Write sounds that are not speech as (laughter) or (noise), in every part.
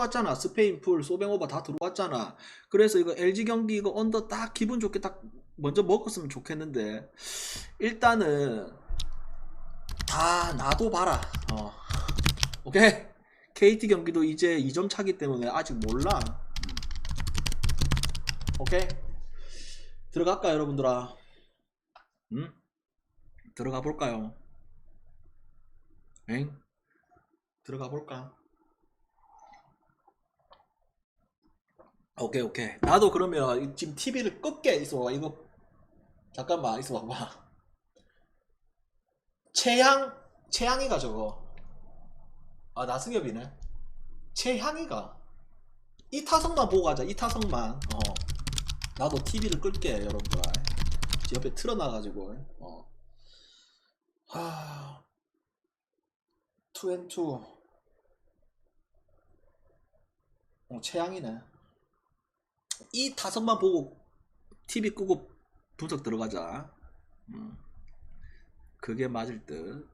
들어왔잖아. 스페인 풀, 소뱅오버 다 들어왔잖아. 그래서 이거 LG 경기 이거 언더 딱 기분 좋게 딱 먼저 먹었으면 좋겠는데 일단은 다 놔도 봐라. 어. 오케이. KT 경기도 이제 2점 차기 때문에 아직 몰라. 음. 오케이. 들어갈까 여러분들아? 응? 들어가 볼까요? 엥? 들어가 볼까? 오케이 오케이. 나도 그러면 이- 지금 TV를 끄게 있어 이거 잠깐만 있어 봐봐. 최향 최향이가 저거. 아 나승엽이네. 최향이가. 이 타석만 보고 가자 이 타석만. 어. 나도 TV를 끌게 여러분들. 옆에 틀어놔가지고. 어. 하... 투앤투. 어 최향이네 이 타석만 보고 TV 끄고 분석 들어가자. 음. 그게 맞을 듯.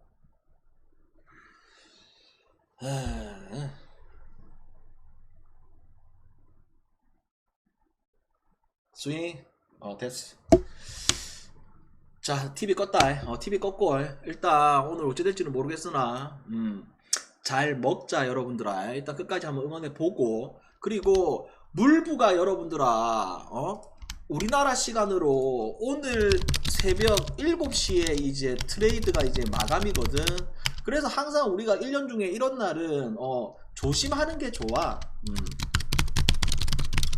에. 스윙. 어, 됐어. 자, TV 껐다. 어, TV 껐고. 일단 오늘 어찌 될지는 모르겠으나, 음, 잘 먹자, 여러분들아. 일단 끝까지 한번 응원해 보고. 그리고 물부가 여러분들아, 어? 우리나라 시간으로 오늘 새벽 7시에 이제 트레이드가 이제 마감이거든. 그래서 항상 우리가 1년 중에 이런 날은 어, 조심하는 게 좋아. 음.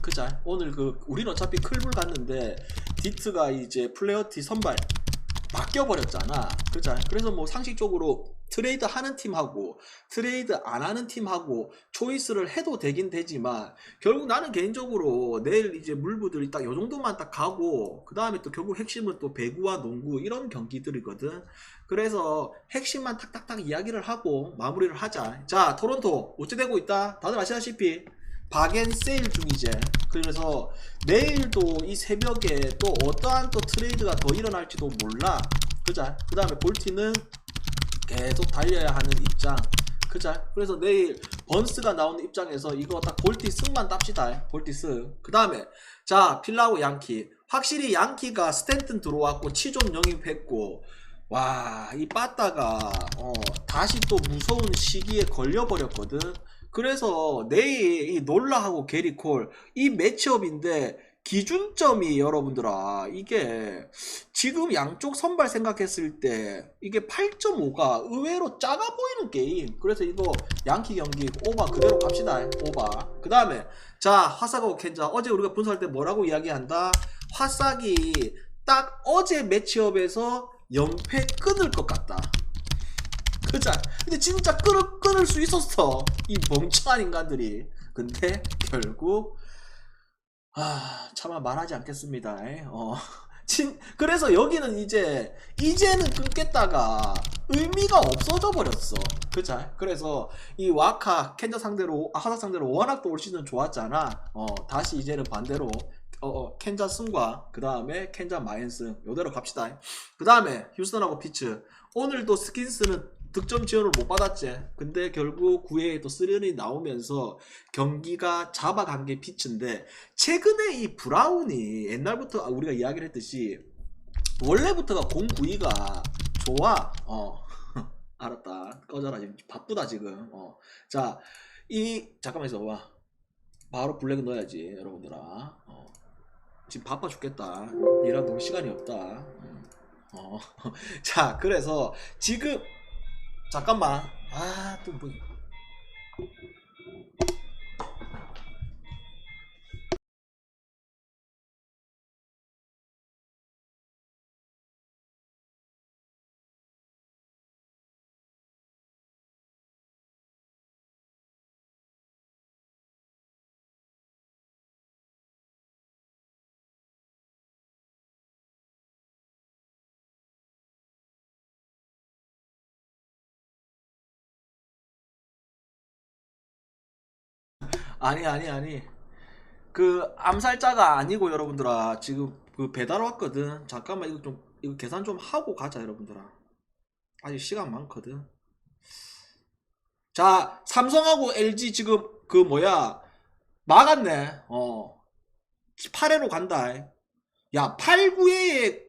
그자. 오늘 그 우리는 어차피 클불 갔는데 디트가 이제 플레어티 선발 바뀌어 버렸잖아. 그자. 그래서 뭐 상식적으로 트레이드 하는 팀하고 트레이드 안 하는 팀하고 초이스를 해도 되긴 되지만 결국 나는 개인적으로 내일 이제 물부들이 딱 요 정도만 딱 가고 그 다음에 또 결국 핵심은 또 배구와 농구 이런 경기들이거든. 그래서 핵심만 탁탁탁 이야기를 하고 마무리를 하자. 자 토론토 어찌 되고 있다? 다들 아시다시피 박앤 세일 중이제 그래서 내일도 이 새벽에 또 어떠한 또 트레이드가 더 일어날지도 몰라. 그자 그 다음에 볼티는 계속 달려야 하는 입장. 그자 그래서 내일 번스가 나오는 입장에서 이거 딱 볼티 승만 땁시다. 볼티 승그 다음에 자 필라고 양키. 확실히 양키가 스탠튼 들어왔고 치존 영입했고. 와 이 빠따가 어, 다시 또 무서운 시기에 걸려버렸거든. 그래서 내일 이 놀라하고 게리콜. 이 매치업인데 기준점이 여러분들아 이게 지금 양쪽 선발 생각했을 때 이게 8.5가 의외로 작아 보이는 게임. 그래서 이거 양키 경기 오바 그대로 갑시다 오바. 그 다음에 자 화사고 켄자 어제 우리가 분석할 때 뭐라고 이야기한다? 화싹이 딱 어제 매치업에서 연패 끊을 것 같다. 그자 근데 진짜 끊을, 끊을 수 있었어 이 멍청한 인간들이. 근데 결국 아 차마 말하지 않겠습니다. 에? 어. (laughs) 진, 그래서 여기는 이제 이제는 끊겠다가 의미가 없어져 버렸어. 그자 그래서 이 와카 켄자 상대로 아, 하사 상대로 워낙 또올 시즌 좋았잖아. 어 다시 이제는 반대로 어, 어, 켄자 승과 그 다음에 켄자 마인승 요대로 갑시다. 그 다음에 휴스턴하고 피츠. 오늘도 스킨스는 득점 지원을 못 받았지. 근데 결국 9회에 또 쓰련이 나오면서 경기가 잡아간 게 피츠인데 최근에 이 브라운이 옛날부터 우리가 이야기를 했듯이 원래부터가 공 구위가 좋아. 어. (laughs) 알았다. 꺼져라. 지금 바쁘다 지금. 어 자 이 잠깐만 있어 봐. 바로 블랙 넣어야지 여러분들아. 어. 지금 바빠 죽겠다. 일하러 놀 시간이 없다. 음. 어. (laughs) 자 그래서 지금 잠깐만 아또 뭐. 아니 아니 아니. 그 암살자가 아니고 여러분들아 지금 그 배달 왔거든. 잠깐만 이거 좀 이거 계산 좀 하고 가자 여러분들아. 아직 시간 많거든. 자 삼성하고 LG 지금 그 뭐야? 막았네. 어. 8회로 간다. 야 8, 9회에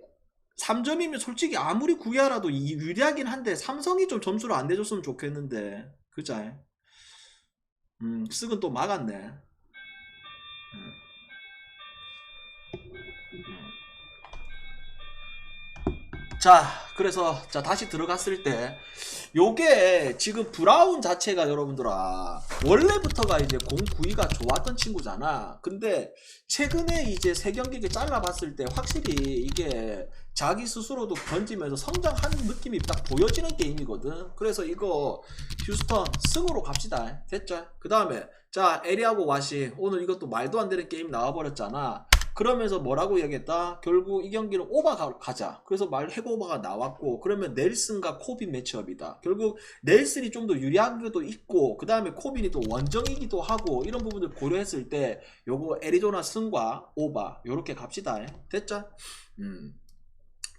3점이면 솔직히 아무리 구야라도 이- 유리하긴 한데 삼성이 좀 점수를 안 내줬으면 좋겠는데. 그자 음 쓱은 또 막았네 자 그래서 자 다시 들어갔을 때 요게 지금 브라운 자체가 여러분들아 원래부터가 이제 09위가 좋았던 친구잖아. 근데 최근에 이제 세 경기 잘라봤을 때 확실히 이게 자기 스스로도 던지면서 성장하는 느낌이 딱 보여지는 게임이거든. 그래서 이거 휴스턴 승으로 갑시다. 됐죠? 그 다음에 자 에리하고 와시. 오늘 이것도 말도 안 되는 게임 나와버렸잖아 그러면서 뭐라고 얘기했다? 결국 이 경기는 오바 가- 가자. 그래서 말 해고 오바가 나왔고 그러면 넬슨과 코빈 매치업이다. 결국 넬슨이 좀 더 유리한 것도 있고 그 다음에 코빈이 또 원정이기도 하고 이런 부분들 고려했을 때 요거 애리조나 승과 오바 요렇게 갑시다. 됐죠? 음.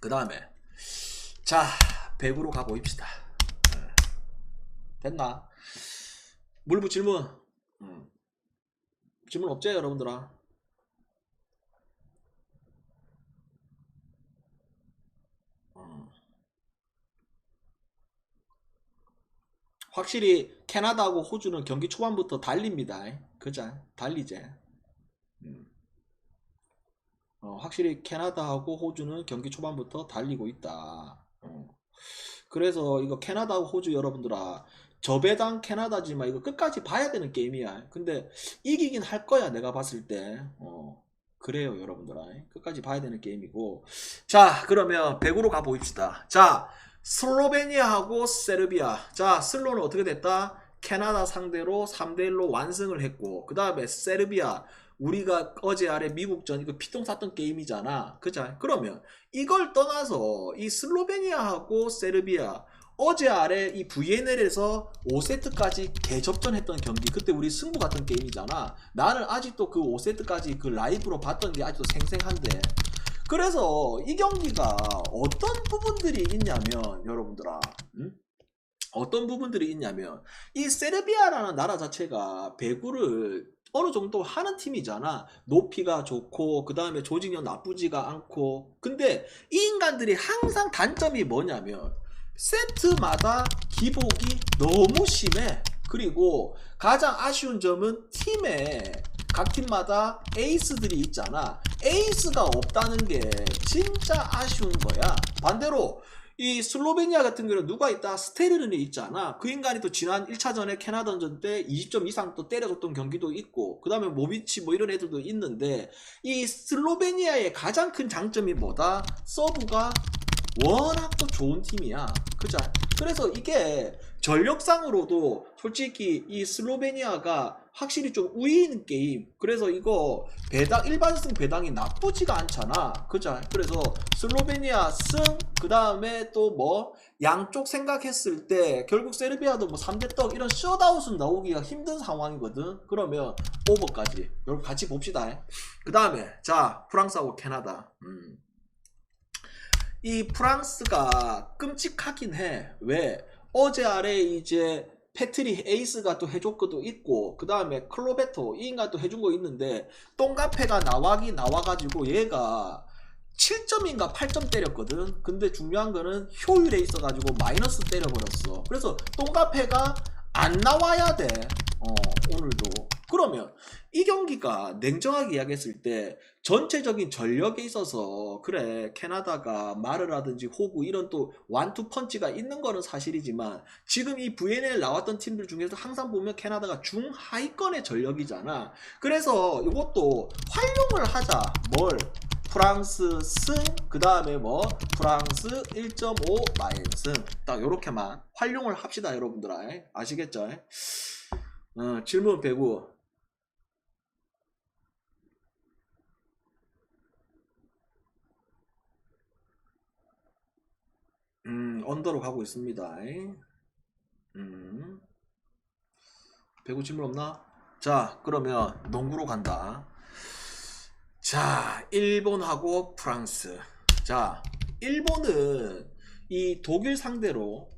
그 다음에 자 배구로 가보입시다. 네. 됐나? 물부 질문. 음. 질문 없죠 여러분들아? 확실히 캐나다하고 호주는 경기 초반부터 달립니다. 그죠? 달리제. 음. 어, 확실히 캐나다하고 호주는 경기 초반부터 달리고 있다. 어. 그래서 이거 캐나다하고 호주 여러분들아 저배당 캐나다지만 이거 끝까지 봐야 되는 게임이야. 근데 이기긴 할 거야 내가 봤을 때. 어. 그래요 여러분들아 끝까지 봐야 되는 게임이고 자 그러면 백으로 가보입시다 자 슬로베니아하고 세르비아. 자 슬로는 어떻게 됐다? 캐나다 상대로 3대1로 완승을 했고 그 다음에 세르비아 우리가 어제 아래 미국전 이거 피똥 쌌던 게임이잖아. 그죠 그러면 이걸 떠나서 이 슬로베니아하고 세르비아 어제 아래 이 VNL에서 5세트까지 개접전했던 경기 그때 우리 승부 같은 게임이잖아. 나는 아직도 그 5세트까지 그 라이브로 봤던 게 아직도 생생한데 그래서 이 경기가 어떤 부분들이 있냐면 여러분들아 음? 어떤 부분들이 있냐면 이 세르비아라는 나라 자체가 배구를 어느 정도 하는 팀이잖아. 높이가 좋고 그 다음에 조직력 나쁘지가 않고 근데 이 인간들이 항상 단점이 뭐냐면 세트마다 기복이 너무 심해. 그리고 가장 아쉬운 점은 팀에 각 팀마다 에이스들이 있잖아. 에이스가 없다는 게 진짜 아쉬운 거야. 반대로 이 슬로베니아 같은 경우는 누가 있다? 스테르른이 있잖아. 그 인간이 또 지난 1차전에 캐나다전 때 20점 이상 또 때려줬던 경기도 있고, 그 다음에 모비치 뭐 이런 애들도 있는데, 이 슬로베니아의 가장 큰 장점이 뭐다? 서브가 워낙 또 좋은 팀이야. 그죠? 그래서 이게 전력상으로도 솔직히 이 슬로베니아가 확실히 좀 우위인 게임. 그래서 이거 배당 일반승 배당이 나쁘지가 않잖아. 그죠? 그래서 슬로베니아 승, 그 다음에 또 뭐 양쪽 생각했을 때 결국 세르비아도 뭐 3대 떡 이런 셧아웃은 나오기가 힘든 상황이거든. 그러면 오버까지. 여러분 같이 봅시다. 그 다음에 자 프랑스하고 캐나다. 음. 이 프랑스가 끔찍하긴 해. 왜? 어제 아래 이제 패트리 에이스가 또 해줄 것도 있고 그 다음에 클로베토 이 인간 또 해준 거 있는데 똥카페가 나와기 나와가지고 얘가 7점인가 8점 때렸거든. 근데 중요한 거는 효율에 있어가지고 마이너스 때려버렸어. 그래서 똥카페가 안 나와야 돼. 어, 오늘도. 그러면 이 경기가 냉정하게 이야기했을 때 전체적인 전력에 있어서 그래 캐나다가 마르라든지 호구 이런 또 완투 펀치가 있는 거는 사실이지만 지금 이 VNL 나왔던 팀들 중에서 항상 보면 캐나다가 중하위권의 전력이잖아. 그래서 이것도 활용을 하자. 뭘 프랑스 승, 그 다음에 뭐, 프랑스 1.5 마인승. 딱 요렇게만 활용을 합시다, 여러분들아. 아시겠죠? 어, 질문 배구. 음, 언더로 가고 있습니다. 음. 배구 질문 없나? 자, 그러면 농구로 간다. 자, 일본하고 프랑스. 자, 일본은 이 독일 상대로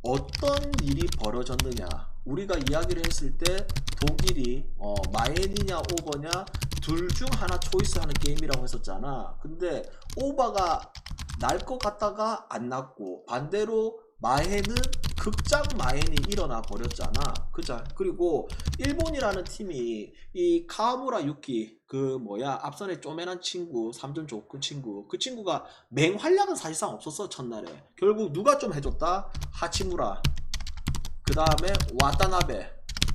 어떤 일이 벌어졌느냐? 우리가 이야기를 했을 때 독일이 어, 마엔이냐 오버냐 둘 중 하나 초이스하는 게임이라고 했었잖아. 근데 오버가 날 것 같다가 안 났고 반대로 마엔은 극장 마엔이 일어나 버렸잖아. 그자. 그리고 일본이라는 팀이 이 카와무라 유키 그 뭐야 앞선에 쪼매난 친구 3점 줬그 친구. 그 친구가 맹활약은 사실상 없었어 첫날에. 결국 누가 좀 해줬다? 하치무라. 그 다음에 와타나베.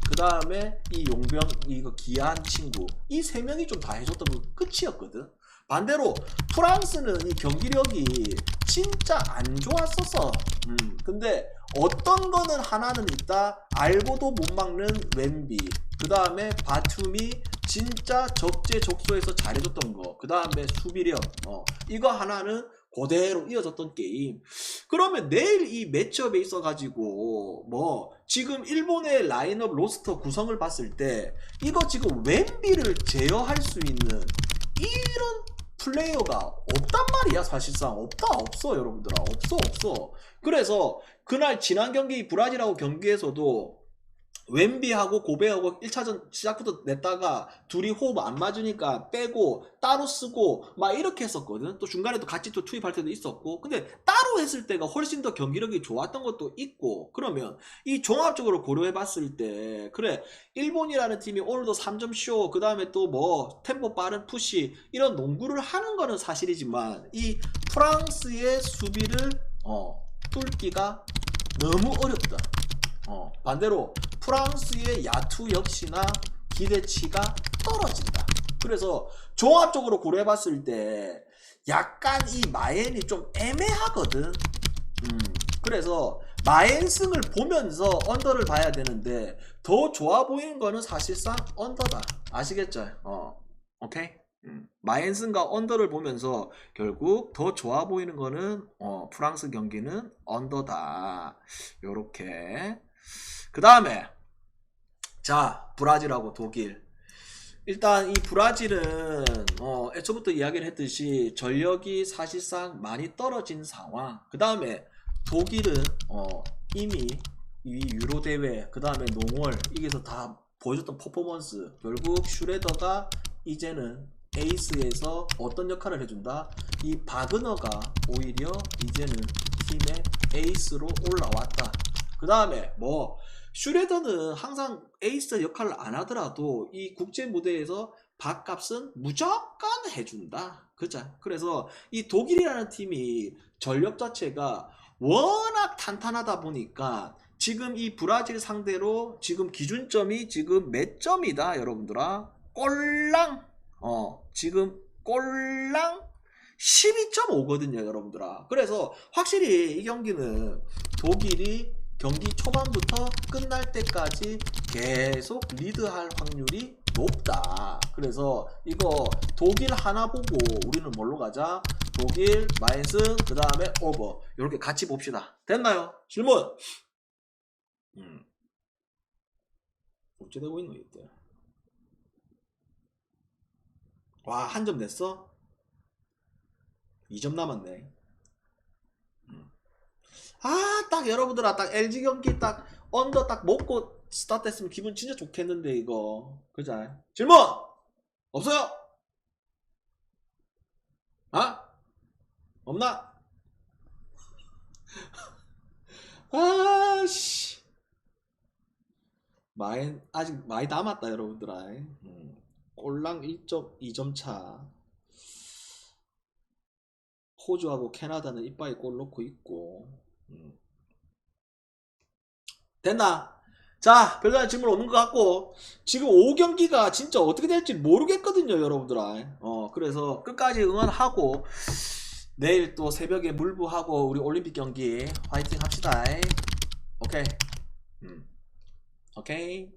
그 다음에 이 용병 이거 기한 친구. 이 세 명이 좀 다 해줬던 거 끝이었거든. 반대로 프랑스는 이 경기력이 진짜 안 좋았었어. 음 근데 어떤 거는 하나는 있다. 알고도 못 막는 웬비. 그 다음에 바툼이 진짜 적재적소에서 잘해줬던 거 그 다음에 수비력 어 이거 하나는 그대로 이어졌던 게임. 그러면 내일 이 매치업에 있어 가지고 뭐 지금 일본의 라인업 로스터 구성을 봤을 때 이거 지금 웬비를 제어할 수 있는 이런 플레이어가 없단 말이야 사실상. 없다 없어 여러분들아. 없어 없어. 그래서 그날 지난 경기 브라질하고 경기에서도 웬비하고 고베하고 1차전 시작부터 냈다가 둘이 호흡 안 맞으니까 빼고 따로 쓰고 막 이렇게 했었거든. 또 중간에 또 같이 또 투입할 때도 있었고. 근데 따로 했을 때가 훨씬 더 경기력이 좋았던 것도 있고. 그러면 이 종합적으로 고려해 봤을 때 그래 일본이라는 팀이 오늘도 3점 쇼 그 다음에 또 뭐 템포 빠른 푸시 이런 농구를 하는 거는 사실이지만 이 프랑스의 수비를 어 뚫기가 너무 어렵다. 어, 반대로 프랑스의 야투 역시나 기대치가 떨어진다. 그래서 종합적으로 고려해봤을 때 약간 이 마엔이 좀 애매하거든. 음, 그래서 마엔승을 보면서 언더를 봐야 되는데 더 좋아 보이는 거는 사실상 언더다. 아시겠죠? 어, 오케이. 음, 마엔슨과 언더를 보면서 결국 더 좋아 보이는 거는 어, 프랑스 경기는 언더다. 요렇게 그 다음에 자 브라질하고 독일. 일단 이 브라질은 어, 애초부터 이야기를 했듯이 전력이 사실상 많이 떨어진 상황. 그 다음에 독일은 어, 이미 이 유로 대회 그 다음에 농월 이게서 다 보여줬던 퍼포먼스 결국 슈레더가 이제는 에이스에서 어떤 역할을 해준다? 이 바그너가 오히려 이제는 팀의 에이스로 올라왔다. 그 다음에 뭐 슈레더는 항상 에이스 역할을 안 하더라도 이 국제 무대에서 밥값은 무조건 해준다. 그죠? 그래서 이 독일이라는 팀이 전력 자체가 워낙 탄탄하다 보니까 지금 이 브라질 상대로 지금 기준점이 지금 몇 점이다 여러분들아 꼴랑 어 지금 꼴랑 12.5거든요 여러분들아 그래서 확실히 이 경기는 독일이 경기 초반부터 끝날 때까지 계속 리드할 확률이 높다. 그래서 이거 독일 하나 보고 우리는 뭘로 가자? 독일, 마인슨, 그 다음에 오버. 이렇게 같이 봅시다. 됐나요? 질문! 음. 어째 되고 있노, 이때? 와, 한 점 냈어? 2점 남았네. 아, 딱 여러분들아, 딱 LG 경기 딱 언더 딱 먹고 스타트 했으면 기분 진짜 좋겠는데, 이거. 그자. 질문! 없어요? 아? 없나? (laughs) 아, 씨. 많이, 아직 많이 남았다, 여러분들아. 음. 꼴랑 1점, 2점 차. 호주하고 캐나다는 이빠이 골 넣고 있고. 음. 됐나? 자, 별다른 질문 없는 것 같고, 지금 5경기가 진짜 어떻게 될지 모르겠거든요, 여러분들아. 어, 그래서 끝까지 응원하고, 내일 또 새벽에 물부하고, 우리 올림픽 경기 화이팅 합시다. 오케이. 음. 오케이.